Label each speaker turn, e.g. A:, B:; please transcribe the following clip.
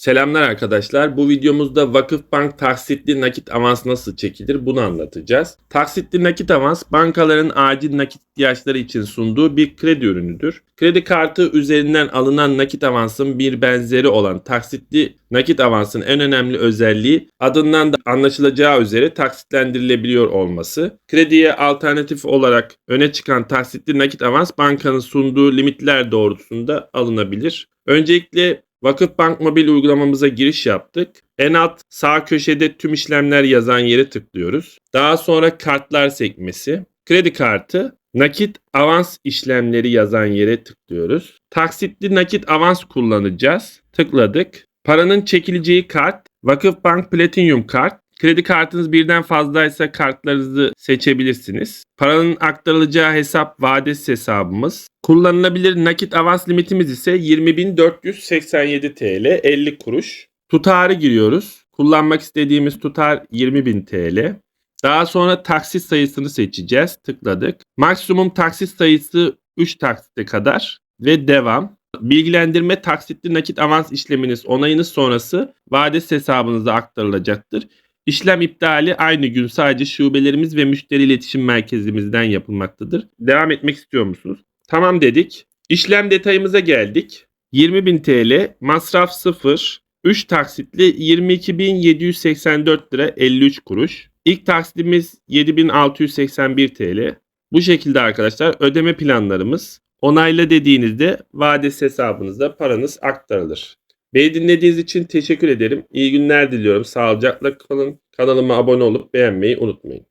A: Selamlar arkadaşlar. Bu videomuzda Vakıfbank taksitli nakit avans nasıl çekilir bunu anlatacağız. Taksitli nakit avans bankaların acil nakit ihtiyaçları için sunduğu bir kredi ürünüdür. Kredi kartı üzerinden alınan nakit avansın bir benzeri olan taksitli nakit avansın en önemli özelliği adından da anlaşılacağı üzere taksitlendirilebiliyor olması. Krediye alternatif olarak öne çıkan taksitli nakit avans bankanın sunduğu limitler doğrultusunda alınabilir. Öncelikle Vakıfbank mobil uygulamamıza giriş yaptık. En alt sağ köşede tüm işlemler yazan yere tıklıyoruz. Daha sonra kartlar sekmesi, kredi kartı, nakit avans işlemleri yazan yere tıklıyoruz. Taksitli nakit avans kullanacağız. Tıkladık. Paranın çekileceği kart, Vakıfbank Platinum kart. Kredi kartınız birden fazlaysa kartlarınızı seçebilirsiniz. Paranın aktarılacağı hesap vadesi hesabımız. Kullanılabilir nakit avans limitimiz ise 20.487 TL 50 kuruş. Tutarı giriyoruz. Kullanmak istediğimiz tutar 20.000 TL. Daha sonra taksit sayısını seçeceğiz. Tıkladık. Maksimum taksit sayısı 3 taksite kadar ve devam. Bilgilendirme taksitli nakit avans işleminiz onayınız sonrası vadesi hesabınıza aktarılacaktır. İşlem iptali aynı gün sadece şubelerimiz ve müşteri iletişim merkezimizden yapılmaktadır. Devam etmek istiyor musunuz? Tamam dedik. İşlem detayımıza geldik. 20.000 TL, masraf 0, 3 taksitli 22.784 lira 53 kuruş. İlk taksitimiz 7.681 TL. Bu şekilde arkadaşlar ödeme planlarımız onayla dediğinizde vadesi hesabınıza paranız aktarılır. Beni dinlediğiniz için teşekkür ederim. İyi günler diliyorum. Sağlıcakla kalın. Kanalıma abone olup beğenmeyi unutmayın.